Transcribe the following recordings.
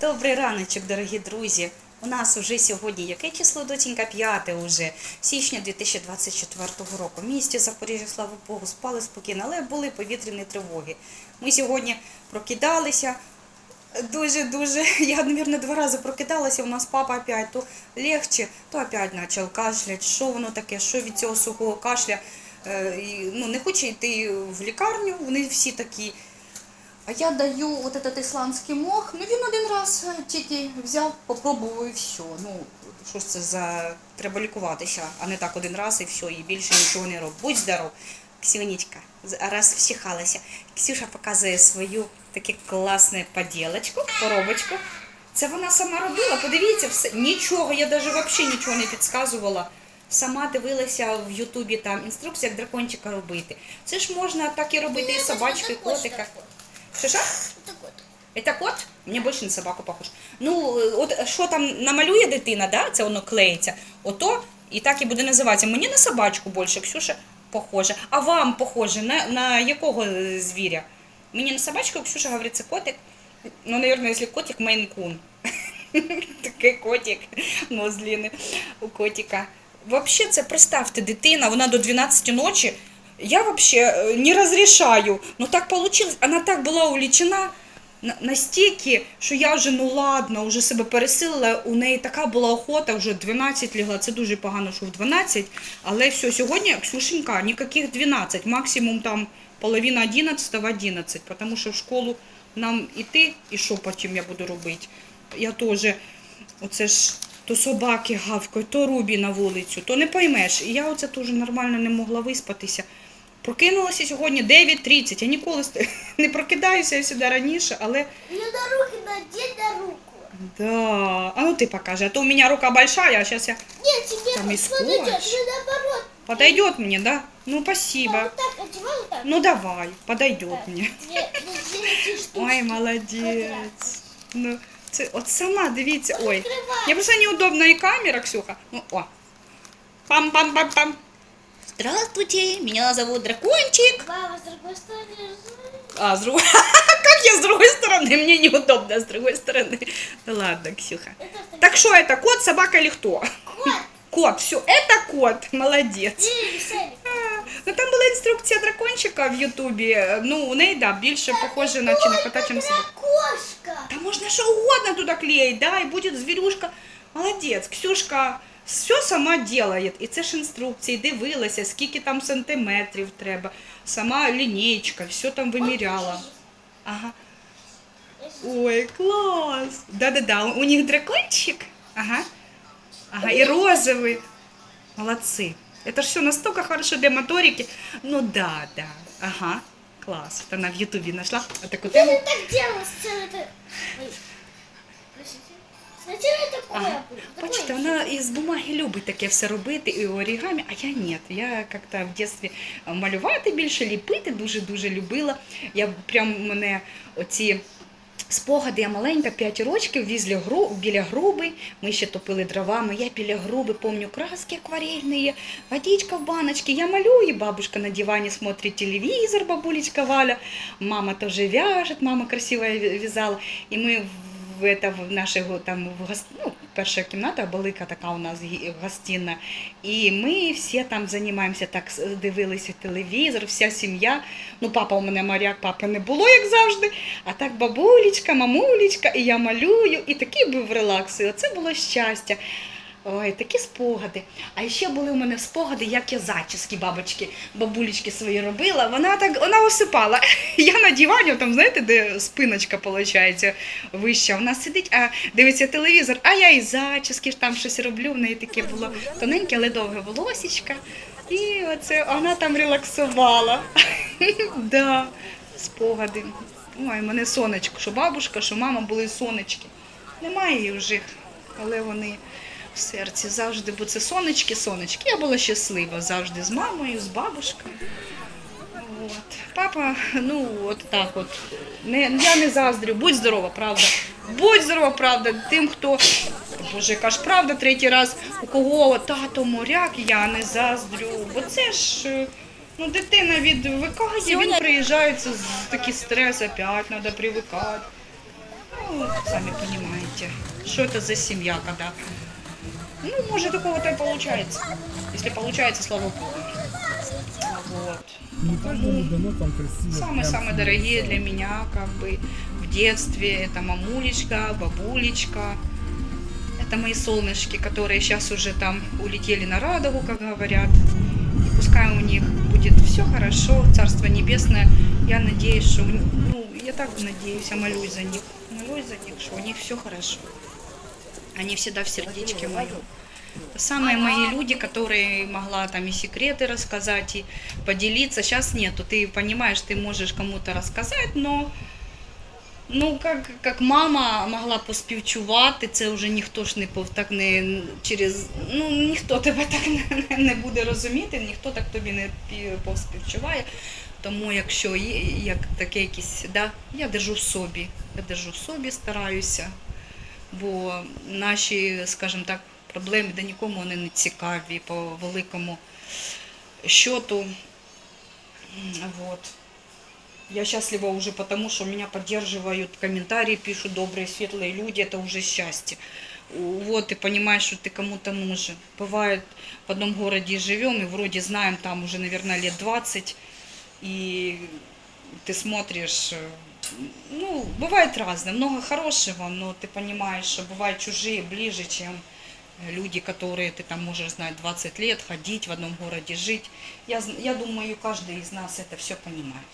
Добрий раночок, дорогі друзі. У нас уже сьогодні яке число, доченька? П'яте уже, січня 2024 року. В місті Запоріжжя, слава Богу, спали спокійно, але були повітряні тривоги. Ми сьогодні прокидалися. Дуже-дуже, я, мабуть, два рази прокидалася, у нас папа опять то легче, то опять почав кашлять. Що воно таке, що від цього сухого кашля? Е, ну, не хоче йти в лікарню, вони всі такі. А я даю вот этот ісландський мох, ну він один раз тільки взяв, попробував і все. Ну, що ж це за. Треба лікуватися, а не так один раз і все, і більше нічого не роб. Будь здоров, Ксюнечка, з- раз всіхалася. Ксюша показує свою таке класне поділочку, коробочку. Це вона сама робила, подивіться, все. Нічого, я навіть взагалі нічого не підказувала. Сама дивилася в Ютубі там інструкція, як дракончика робити. Це ж можна так і робити і собачку, і котика. Що що? Так от. Это кот? Мені більше на собаку похож. Ну, е, от що там намалює дитина, да? це воно клеїться, ото і так і буде називатися. Мені на собачку більше, Ксюша похоже. А вам похоже на, на якого е, звіря? Мені на собачку, Ксюша говорить, це котик. Ну, наверное, якщо котик, мейн-кун. Такий котик, нос длинний у котика. Вообще, це представте, дитина, вона до 12 ночі. Я вообще э, не разрешаю. Но так получилось. Она так була увлечена настільки, що я вже, ну ладно, вже себе пересилила. У неї така була охота, вже 12 лягла. Це дуже погано, що в 12. Але все, сьогодні, Ксюшенька, ніяких 12, максимум там половина 11 в 11, тому що в школу нам іти, і що потім я буду робити. Я теж, оце ж то собаки гавкають, то рубі на вулицю, то не поймеш. І я оце теж нормально не могла виспатися. Прокинулася сьогодні 9.30. Я ніколи не прокидаюся я сюди раніше, але Не на руки, надеть на руку. да. А ну ти покажи, а то у мене рука большая, а зараз я Нет, тебе Там и подойдет, не наоборот. подойдет мне, да? Ну спасибо. Вот так, одевай вот так. Ну давай, подойдет мне. Две эти штучки. Ой, молодець. Ну, це от сама дивіться. Ой. Я просто неудобна і камера, Ксюха. Ну, о. Пам-пам-пам-пам. Здравствуйте, меня зовут Дракончик. Мама, с другой стороны. А, с другой... Как я с другой стороны? Мне неудобно с другой стороны. Да ладно, Ксюха. Это второй. Так что это, кот, собака или кто? Вот. Кот, все, это кот, молодец. Иди, Висалик. А, Ну там була інструкція дракончика в Ютубі. Ну, у неї, да, більше похоже на чи на кота, чим собака. Кошка. Да можно что угодно туда клеить, да, и будет зверюшка. Молодец, Ксюшка все сама делает. І це ж інструкції, дивилася, скільки там сантиметрів треба. Сама лінійка, все там виміряла. Ага. Ой, класс. Да-да-да, у них дракончик. Ага. Ага, и розовый. Молодцы. Это ж все настолько хорошо для моторики. Ну да, да. Ага. Класс. Вот она в Ютубе нашла. Вот такую Я тему. не так делала сначала это. Ага. Бачите, вона із бумаги любить таке все робити і орігамі, а я ні. Я як-то в дитинстві малювати більше, ліпити дуже-дуже любила. Я прям мене оці спогади, я маленька, 5 років, візлі гру, біля груби, ми ще топили дровами, я біля груби, помню, краски акварельні, водичка в баночке, я малюю, бабушка на диване смотрит телевизор, бабулечка Валя, мама тоже вяжет, мама красиво вязала, і ми в это в нашого там в гос- ну, перша кімната, велика така у нас гостинна. І ми всі там займаємося, так дивилися телевізор, вся сім'я. Ну, папа у мене моряк, папи не було, як завжди. А так бабулечка, мамулечка, і я малюю, і такий був релакс. І оце було щастя. Ой, такі спогади. А ще були у мене спогади, як я зачіски бабочки, бабулечки свої робила. Вона так вона осипала. Я на дивані, там знаєте, де спиночка виходить вища. Вона сидить, а дивиться телевізор, а я і зачіски там щось роблю. В неї таке було тоненьке, але довге волосічка. І оце вона там релаксувала. да, спогади. Ой, мене сонечко, що бабушка, що мама були сонечки. Немає їх вже, але вони в серці завжди, бо це сонечки, сонечки. Я була щаслива завжди з мамою, з бабушкою. От. Папа, ну от так от. Не, я не заздрю, будь здорова, правда. Будь здорова, правда, тим, хто. Боже, яка ж правда, третій раз, у кого тато моряк, я не заздрю. Бо це ж. е, Ну, дитина відвикає, він приїжджає, це з- такий стрес, опять треба привикати. Ну, Сами понимаете. Что это за семья, когда... Ну, может, у кого-то и получается. Если получается, слава богу. Вот. Дано там красиво. Самые-самые дорогие для меня, как бы, в детстве. Это мамулечка, бабулечка. Это мои солнышки, которые сейчас уже там улетели на радугу, как говорят. И пускай у них будет все хорошо, Царство Небесное. Я надеюсь, что... Ну, я так надеюсь, я молюсь за них. Молюсь за них, что у них все хорошо. Они всегда в сердечке моем. Это самые мои люди, которые могла там и секреты рассказать, и поделиться. Сейчас нету. Ты понимаешь, ты можешь кому-то рассказать, но ну, как, як мама могла поспівчувати, це вже ніхто ж не пов- так не через. Ну, ніхто тебе так не, не буде розуміти, ніхто так тобі не пі- поспівчуває. Тому якщо є як таке якісь, да, я держу в собі. Я держу в собі, стараюся. Бо наші, скажімо так, проблеми да нікому вони не цікаві по великому счету. М, Вот. Я счастлива уже потому, что меня поддерживают, комментарии пишут добрые, светлые люди, это уже счастье. У- Вот, ты понимаешь, что ты кому-то нужен. Бывает, в одном городе живем, и вроде знаем там уже, наверное, лет 20, и ты смотришь, э, ну, бывает разное, много хорошего, но ты понимаешь, что бывают чужие ближе, чем э, люди, которые ты там можешь знать 20 лет, ходить в одном городе, жить. Я, зн- я думаю, каждый из нас это все понимает.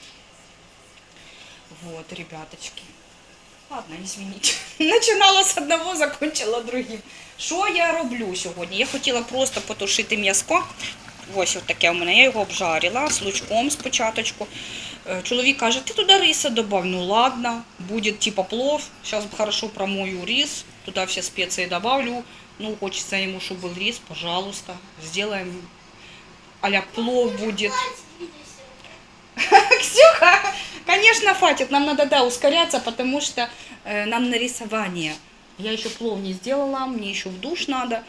Вот, ребяточки. Ладно, извините. Начинала з одного, закончила другим. Що я роблю сьогодні? Я хотіла просто потушити м'язко. Ось от таке у мене. Я його обжарила з лучком спочатку. Е, Чоловік каже, ти туди риса добавь. Ну ладно, буде типа плов. Зараз хорошо промою рис, туди всі спеції добавлю. Ну, хочется ему, чтобы был рис, пожалуйста. Сделаем а плов будет. Ксюха, конечно, хватит. Нам надо, да, ускоряться, потому что э, нам на рисование. Я еще плов не сделала, мне еще в душ надо.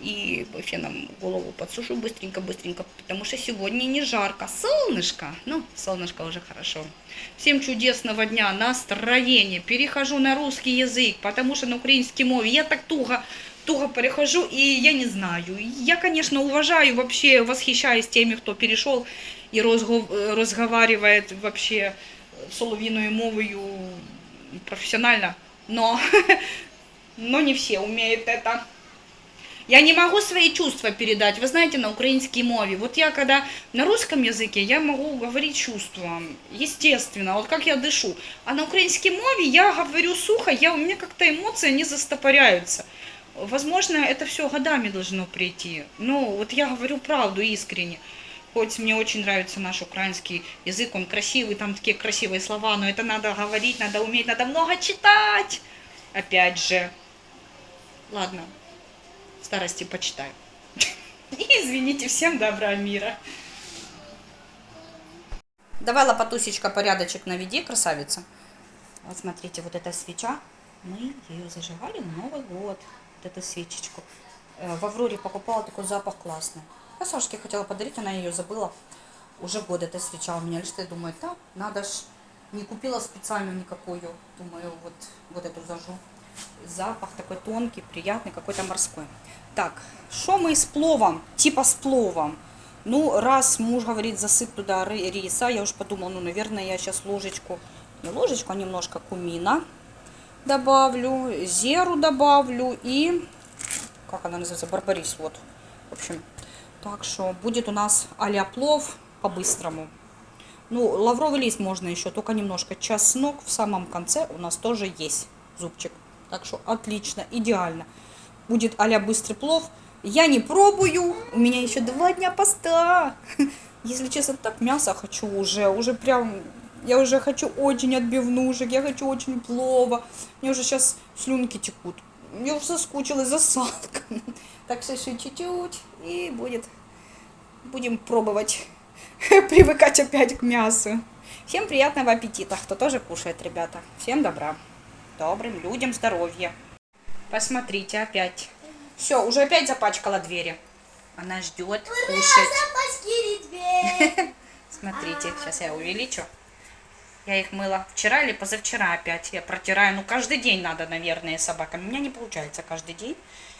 И феном голову подсушу быстренько-быстренько, потому что сегодня не жарко. Солнышко, ну, солнышко уже хорошо. Всем чудесного дня, настроения. Перехожу на русский язык, потому что на украинский мове я так туго, туго перехожу, и я не знаю. Я, конечно, уважаю, вообще восхищаюсь теми, кто перешел и э, разговаривает вообще соловьиной мовою профессионально, но, но не все умеют это. Я не могу свои чувства передать, вы знаете, на украинской мове. Вот я когда на русском языке, я могу говорить чувством, естественно, вот как я дышу. А на украинской мове я говорю сухо, я, у меня как-то эмоции не застопоряются. Возможно, это все годами должно прийти. Ну, вот я говорю правду искренне. Хоть мне очень нравится наш украинский язык, он красивый, там такие красивые слова, но это надо говорить, надо уметь, надо много читать. Опять же. Ладно, старости почитаю. И извините, всем добра мира. Давай, лопатусечка, порядочек наведи, красавица. Вот смотрите, вот эта свеча, мы ее зажигали на Новый год, вот эту свечечку. Э, В Авроре покупала такой запах классный. Я Сашке хотела подарить, она ее забыла. Уже год эта свеча у меня лежит, я думаю, да, надо ж. Не купила специальную никакую, думаю, вот, вот эту зажжу. Запах такой тонкий, приятный, какой-то морской. Так, что мы с пловом? Типа с пловом. Ну, раз муж говорит, засыпь туда риса, я уж подумала, ну, наверное, я сейчас ложечку, не ложечку, а немножко кумина добавлю, зеру добавлю и, как она называется, барбарис, вот. В общем, так что будет у нас а плов по-быстрому. Ну, лавровый лист можно еще, только немножко. Чеснок в самом конце у нас тоже есть зубчик. Так что отлично, идеально. Будет а быстрый плов. Я не пробую, у меня еще два дня поста. Если честно, так мясо хочу уже, уже прям, я уже хочу очень отбивнушек, я хочу очень плова. Мне уже сейчас слюнки текут. Я уже соскучилась за салком. Так что еще чуть-чуть и будет, будем пробовать привыкать опять к мясу. Всем приятного аппетита, кто тоже кушает, ребята. Всем добра. Добрым людям здоровья. Посмотрите, опять. Все, уже опять запачкала двери. Она ждет кушать. Смотрите, сейчас я увеличу. Я их мыла вчера или позавчера опять. Я протираю. Ну, каждый день надо, наверное, собакам. У меня не получается каждый день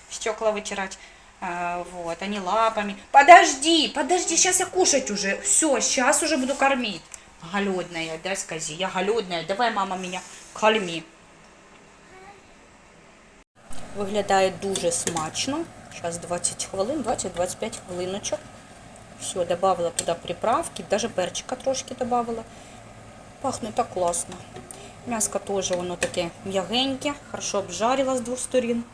стекла вытирать. А, вот, они лапами. Подожди, подожди, сейчас я кушать уже. Все, сейчас уже буду кормить. Голодная, да, скажи. Я голодная. Давай, мама, меня корми. Виглядає дуже смачно. Зараз 20 хвилин, 20-25 хвилиночок. Все, добавила туди приправки, даже перчика трошки добавила. Пахне так класно. М'яско теж воно таке м'ягеньке, хорошо обжарила з двох сторін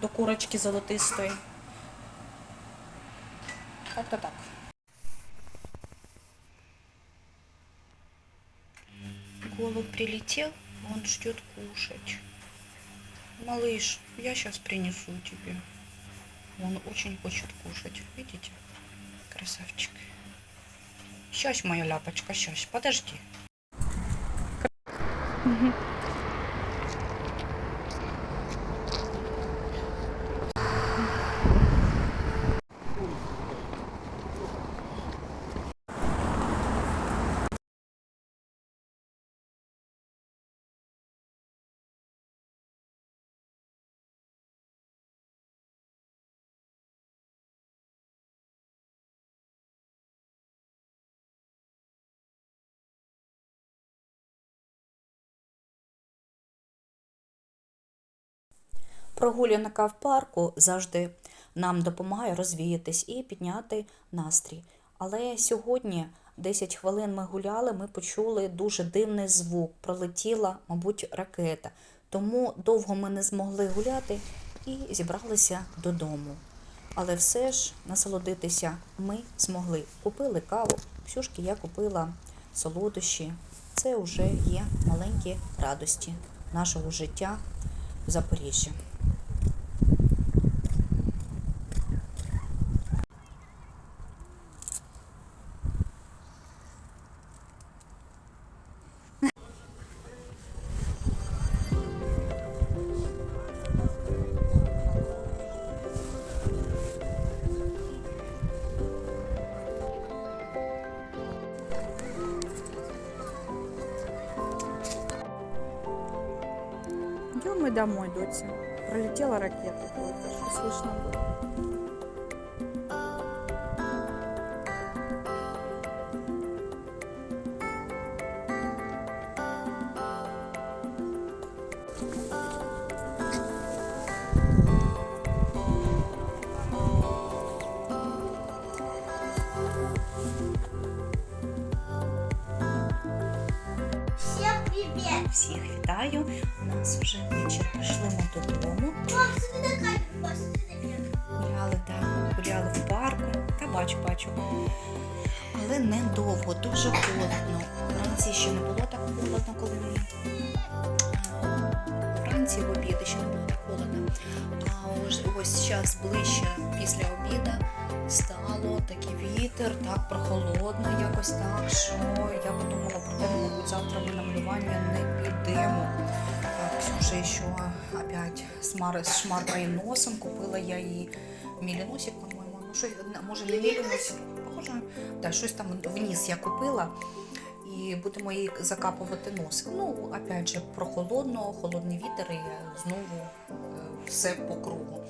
до курочки золотистої. Как-то так. Голубь прилетел, он ждет кушать. Малыш, я сейчас принесу тебе. Он очень хочет кушать. Видите? Красавчик. Сейчас, моя ляпочка, сейчас. Подожди. Прогулянка в парку завжди нам допомагає розвіятись і підняти настрій. Але сьогодні 10 хвилин ми гуляли, ми почули дуже дивний звук. Пролетіла, мабуть, ракета. Тому довго ми не змогли гуляти і зібралися додому. Але все ж насолодитися ми змогли. Купили каву, Ксюшки я купила солодощі. Це вже є маленькі радості нашого життя в Запоріжжі. мы домой, Дотя. Пролетела ракета только, что слышно было. Але недовго, дуже холодно. Вранці ще не було так холодно, коли ми е, вранці в обід ще не було так холодно. А ось, ось зараз ближче після обіду стало такий вітер, так прохолодно якось так, що я подумала про те, мабуть, завтра ми на малювання не підемо. Ксюша ще опять смар... шмаркає носом, купила я їй міліносик, по-моєму. Ну, що, може не похоже, да, щось там вниз я купила. І будемо їй закапувати носик. Ну, опять же, прохолодно, холодний вітер і знову е, все по кругу.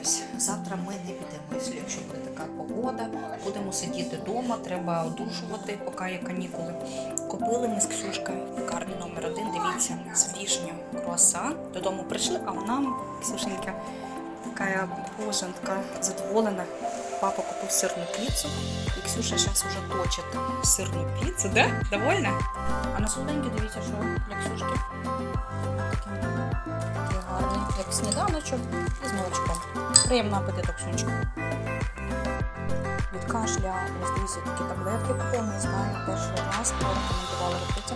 Ось, завтра ми не підемо, якщо буде така погода. Будемо сидіти вдома, треба одушувати, поки є канікули. Купили ми з Ксюшкою в номер один. Дивіться, з вішню круасан. Додому прийшли, а вона, Ксюшенька, така боженька задоволена. Папа купив сирну піцу, і Ксюша зараз уже точить сирну піцу, да? Довольна? А на солоденькі дивіться, що для Ксюшки. Такий гарний, як сніданочок і з молочком. Приємного апетиту, Ксюнечка. Від кашля, ось дивіться, такі таблетки купила, не знаю, перший раз порекомендувала робити.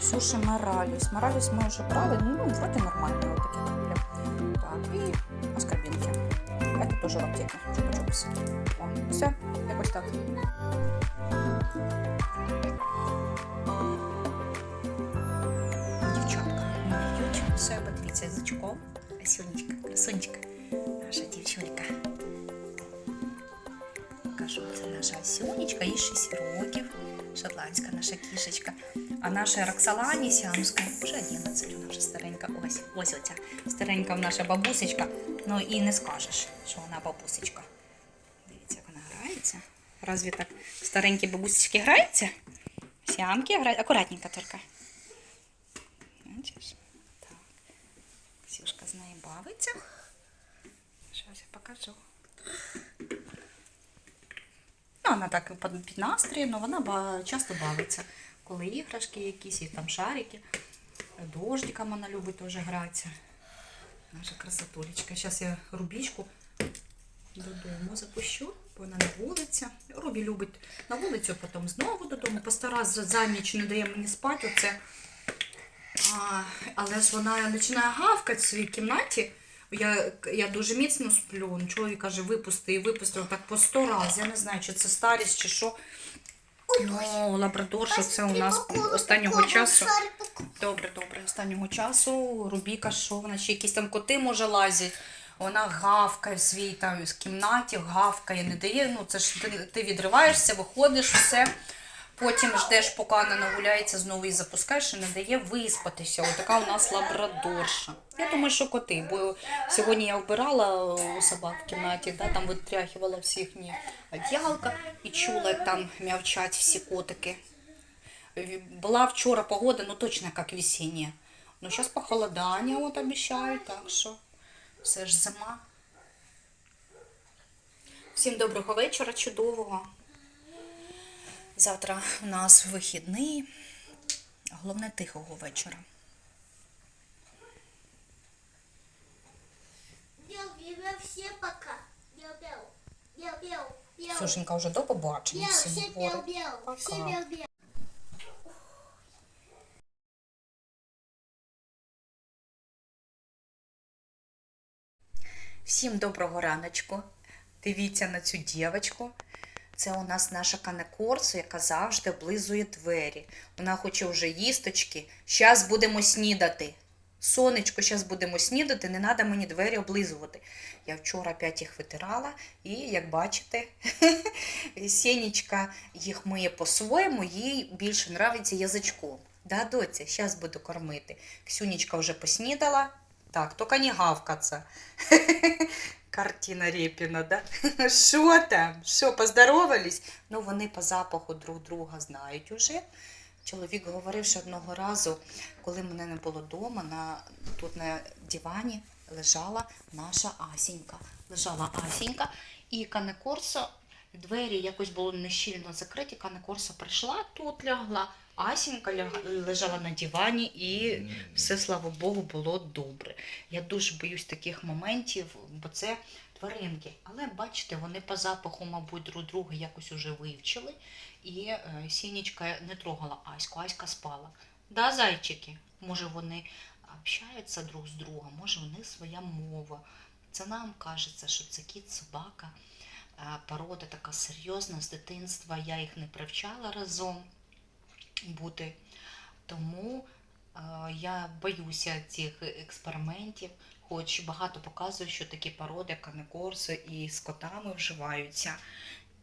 Суші Мораліс. Мораліс ми вже брали, ну, вроді нормально, от такі. Так, і. Это тоже в аптеке. Чупа-чупс. О, все, якось так. Дівчатка малюють у себе, дивіться, язичком. Красунечка, красунечка. Наша дівчонька. Покажу, це наша Асюнечка, їй 6 років. Шотландська наша кішечка. А наша Роксолані Сямська вже 11, вона вже старенька. Ось, ось оця старенька наша бабусечка. Ну і не скажеш, що вона бабусечка. Дивіться, як вона грається. Разве так старенькі бабусечки граються? Сямки грають. Акуратненько тільки. Бачиш? Так. Ксюшка з нею бавиться. Зараз я покажу. Ну, вона так під під настрій, але вона часто бавиться. Коли іграшки якісь, і там шарики. Дождиком вона любить теж гратися. Наша красотулечка. Зараз я рубічку додому запущу, бо вона на вулиці. Рубі любить на вулицю, потім знову додому. Постараз за ніч не дає мені спати. Оце. А, але ж вона починає гавкати в своїй кімнаті. Я, я дуже міцно сплю. Ну, Чоловік каже, випусти і випустив так по сто разів. Я не знаю, чи це старість, чи що. Ну, лабрадорша це у нас останнього часу. Добре, добре. Останнього часу Рубіка, що вона ще якісь там коти може лазять. Вона гавкає в свій там з кімнаті, гавкає, не дає. Ну це ж ти, ти відриваєшся, виходиш, все. Потім ждеш, поки вона нагуляється, знову її запускаєш і не дає виспатися. Ось така у нас лабрадорша. Я думаю, що коти, бо сьогодні я вбирала у собак в кімнаті, да, там витряхувала всіх їхні одіялка і чула, як там м'явчать всі котики. Была вчора погода, ну точно как весенняя. Но сейчас похолодание вот обещают, так що все ж зима. Всім доброго вечора, чудового. Завтра у нас вихідний, головне тихого вечора. Сушенька вже до побачення. Всім Пока. Всім доброго раночку. Дивіться на цю дівчинку. Це у нас наша канекорсу, яка завжди облизує двері. Вона хоче вже їсточки. Щас будемо снідати. Сонечко, зараз будемо снідати, не треба мені двері облизувати. Я вчора опять їх витирала, і як бачите, Сенечка їх миє по-своєму, їй більше нравиться язичком. Да, доця, зараз буду кормити. Ксюнечка вже поснідала. Так, тільки не гавкаться. Картина Репіна, да? Що там? Що, поздоровались? Ну, вони по запаху друг друга знають уже. Чоловік говорив, що одного разу, коли мене не було вдома, на, тут на дивані лежала наша Асінька. Лежала Асінька, і Канекорсо, двері якось були нещільно закриті. Канекорсо прийшла, тут лягла. Асінька лежала на дивані і все, слава Богу, було добре. Я дуже боюсь таких моментів, бо це тваринки. Але бачите, вони по запаху, мабуть, друг друга якось уже вивчили. І е, Сінічка не трогала Аську, Аська спала. Да, зайчики? Може, вони общаються друг з другом, може, у них своя мова. Це нам кажеться, що це кіт, собака, е, порода така серйозна з дитинства. Я їх не привчала разом бути. Тому е, я боюся цих експериментів, хоч багато показує, що такі породи, канекорси і з котами вживаються,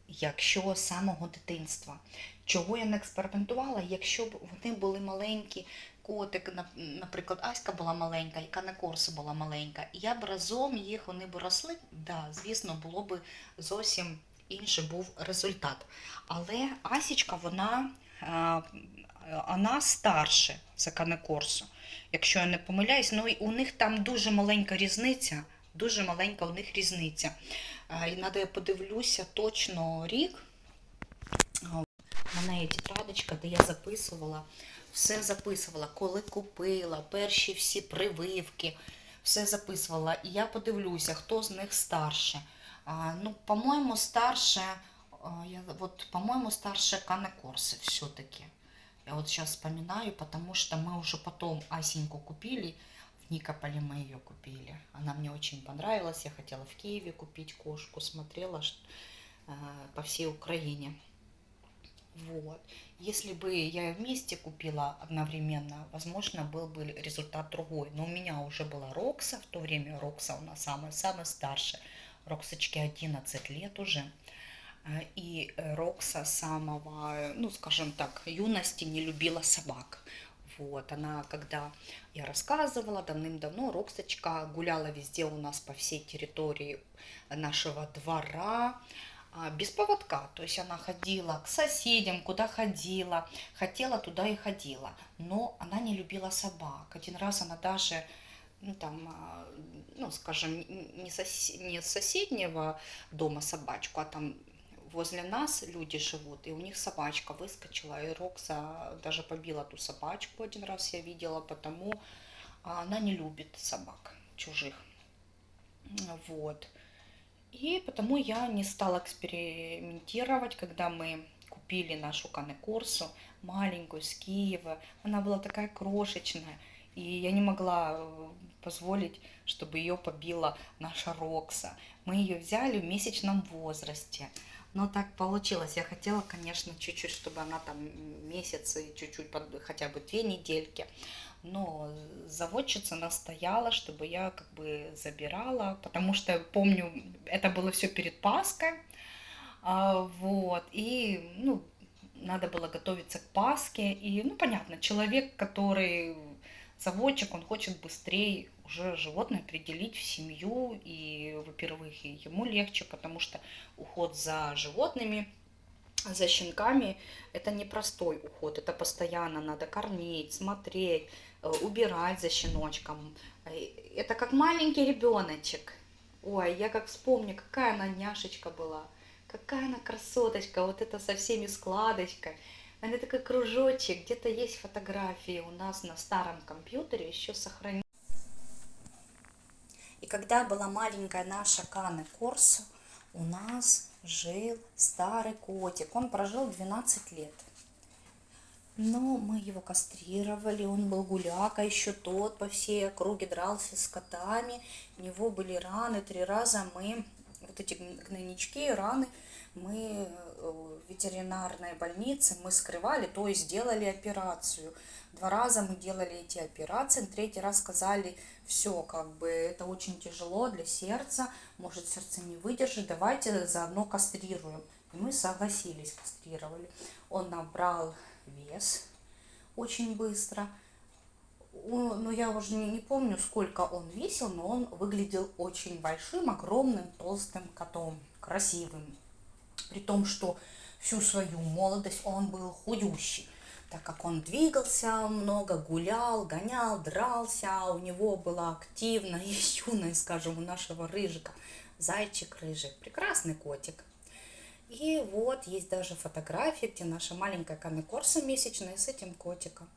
якщо з самого дитинства. Чого я не експериментувала, якщо б вони були маленькі, котик, наприклад, Аська була маленька, і канекорса була маленька, і я б разом їх вони б росли, да, звісно, було б зовсім інший був результат. Але Асічка, вона, вона старше за канекорсу. Якщо я не помиляюсь, ну і у них там дуже маленька різниця. Дуже маленька у них різниця. І надо я подивлюся точно рік. А, У мене є тетрадочка, де я записувала, все записувала, коли купила, перші всі прививки, все записувала. І я подивлюся, хто з них старше. Ну, по-моєму, старше, я, вот, по-моему, старше Канекорсы все-таки. Я вот сейчас вспоминаю, потому что мы уже потом Асеньку купили, в Никополе мы ее купили. Она мне очень понравилась, я хотела в Киеве купить кошку, смотрела э, по всей Украине. Вот. Если бы я вместе купила одновременно, возможно, был бы результат другой. Но у меня уже была Рокса, в то время Рокса у нас самая, самая старшая. Роксочке 11 лет уже. Э, И Рокса самого, ну, скажем так, юности не любила собак. Вот, она, когда я рассказывала давным-давно, Роксочка гуляла везде у нас по всей территории нашего двора, а, без поводка. То есть она ходила к соседям, куда ходила, хотела, туда и ходила. Но она не любила собак. Один раз она даже, ну, там, а, ну, скажем, не, сос- не соседнего дома собачку, а там возле нас люди живут, и у них собачка выскочила, и Рокса даже побила ту собачку один раз я видела, потому а, она не любит собак чужих. Вот. И потому я не стала экспериментировать, когда мы купили нашу канекорсу, маленькую, с Киева. Она была такая крошечная, и я не могла э, позволить, чтобы ее побила наша Рокса. Мы ее взяли в месячном возрасте. Но так получилось. Я хотела, конечно, чуть-чуть, чтобы она там месяцы, чуть-чуть, под- хотя бы две недельки. Но заводчица настояла, чтобы я как бы забирала, потому что помню, это было все перед Пасхой. А, вот, и, ну, надо было готовиться к Пасхе. И, ну, понятно, человек, который заводчик, он хочет быстрее уже животное определить в семью. И, во-первых, ему легче, потому что уход за животными, за щенками, это непростой уход. Это постоянно надо кормить, смотреть, э, убирать за щеночком. Э, Это как маленький ребеночек. Ой, я как вспомню, какая она няшечка была. Какая она красоточка, вот это со всеми складочкой. Она такой кружочек, где-то есть фотографии у нас на старом компьютере еще сохранены. Когда была маленькая наша Каны Корсо, у нас жил старый котик. Он прожил 12 лет. Но мы его кастрировали, он был гуляка еще тот, по всей округе дрался с котами. У него были раны, три раза мы, вот эти гнойнички, раны, мы э, в ветеринарной больнице мы скрывали, то есть сделали операцию. Два раза мы делали эти операции, третий раз сказали, все, как бы это очень тяжело для сердца, может сердце не выдержит, давайте заодно кастрируем. И мы согласились, кастрировали. Он набрал вес очень быстро. Ну, я уже не, не помню, сколько он весил, но он выглядел очень большим, огромным, толстым котом, красивым. При том, что всю свою молодость он был худющий, так как он двигался много, гулял, гонял, дрался, у него была активная и юная, скажем, у нашего рыжика, зайчик рыжик, прекрасный котик. И вот есть даже фотографии, где наша маленькая канекорса месячная с этим котиком.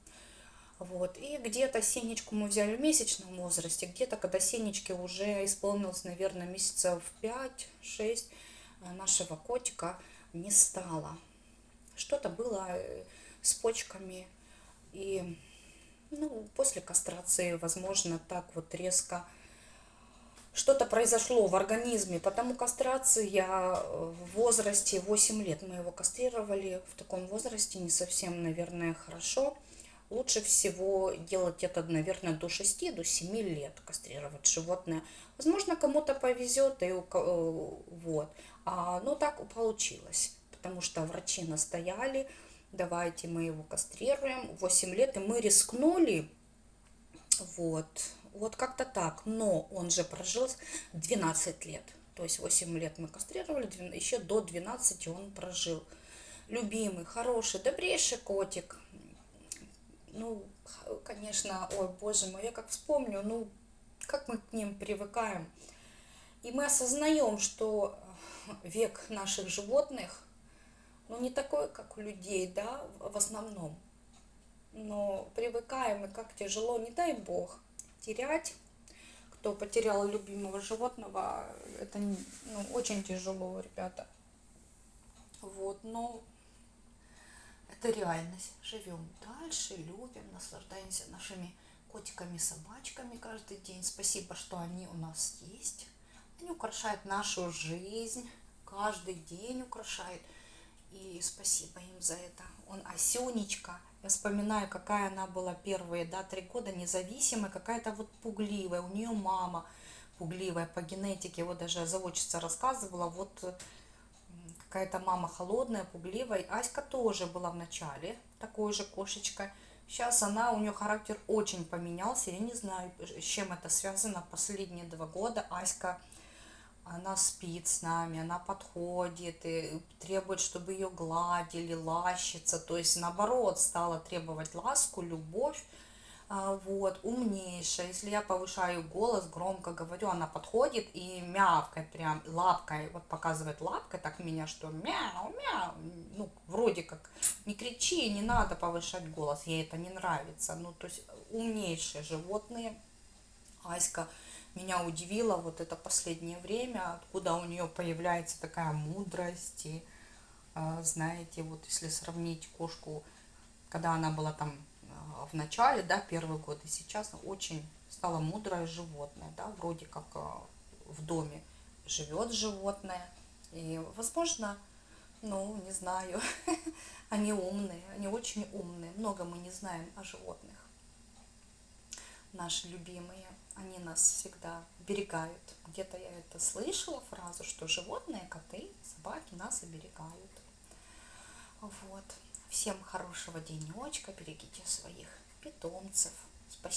Вот. И где-то Сенечку мы взяли в месячном возрасте, где-то, когда Сенечке уже исполнилось, наверное, месяцев 5-6, нашего котика не стало. Что-то было э, с почками. И ну, после кастрации, возможно, так вот резко что-то произошло в организме, потому кастрация э, в возрасте 8 лет, мы его кастрировали в таком возрасте не совсем, наверное, хорошо. Лучше всего делать это, наверное, до 6, до 7 лет кастрировать животное. Возможно, кому-то повезет, и э, вот. А, но так получилось, потому что врачи настояли, давайте мы его кастрируем. 8 лет, и мы рискнули, вот, вот как-то так. Но он же прожил 12 лет. То есть 8 лет мы кастрировали, еще до 12 он прожил. Любимый, хороший, добрейший котик. Ну, конечно, ой, боже мой, я как вспомню, ну, как мы к ним привыкаем. И мы осознаем, что э, век наших животных, ну, не такой, как у людей, да, в основном но привыкаем, и как тяжело, не дай бог, терять. Кто потерял любимого животного, это не- ну, очень тяжело, ребята. Вот, но это реальность. Живем дальше, любим, наслаждаемся нашими котиками, собачками каждый день. Спасибо, что они у нас есть. Они украшают нашу жизнь, каждый день украшают. И спасибо им за это. Он Осенечка. Я вспоминаю, какая она была первые, да, три года, независимая, какая-то вот пугливая. У нее мама пугливая по генетике. Вот даже заводчица рассказывала, вот м, какая-то мама холодная, пугливая. Аська тоже была в начале такой же кошечкой. Сейчас она, у нее характер очень поменялся. Я не знаю, с чем это связано. Последние два года Аська, она спит с нами, она подходит и требует, чтобы ее гладили, лащится. То есть, наоборот, стала требовать ласку, любовь. А, Вот, умнейшая. Если я повышаю голос, громко говорю, она подходит и мявкает прям лапкой, вот показывает лапкой так меня, что мяу, мяу. Ну, вроде как, не кричи, не надо повышать голос, ей это не нравится. Ну, то есть умнейшие животные. Аська меня удивила вот это последнее время, откуда у нее появляется такая мудрость. И, а, знаете, вот если сравнить кошку, когда она была там в начале, да, первый год, и сейчас очень стало мудрое животное, да, вроде как а, в доме живет животное, и, возможно, ну, не знаю, они умные, они очень умные, много мы не знаем о животных. Наши любимые, они нас всегда оберегают. Где-то я это слышала фразу, что животные, коты, собаки нас оберегают. Вот. Всем хорошего денечка, берегите своих питомцев. Спасибо.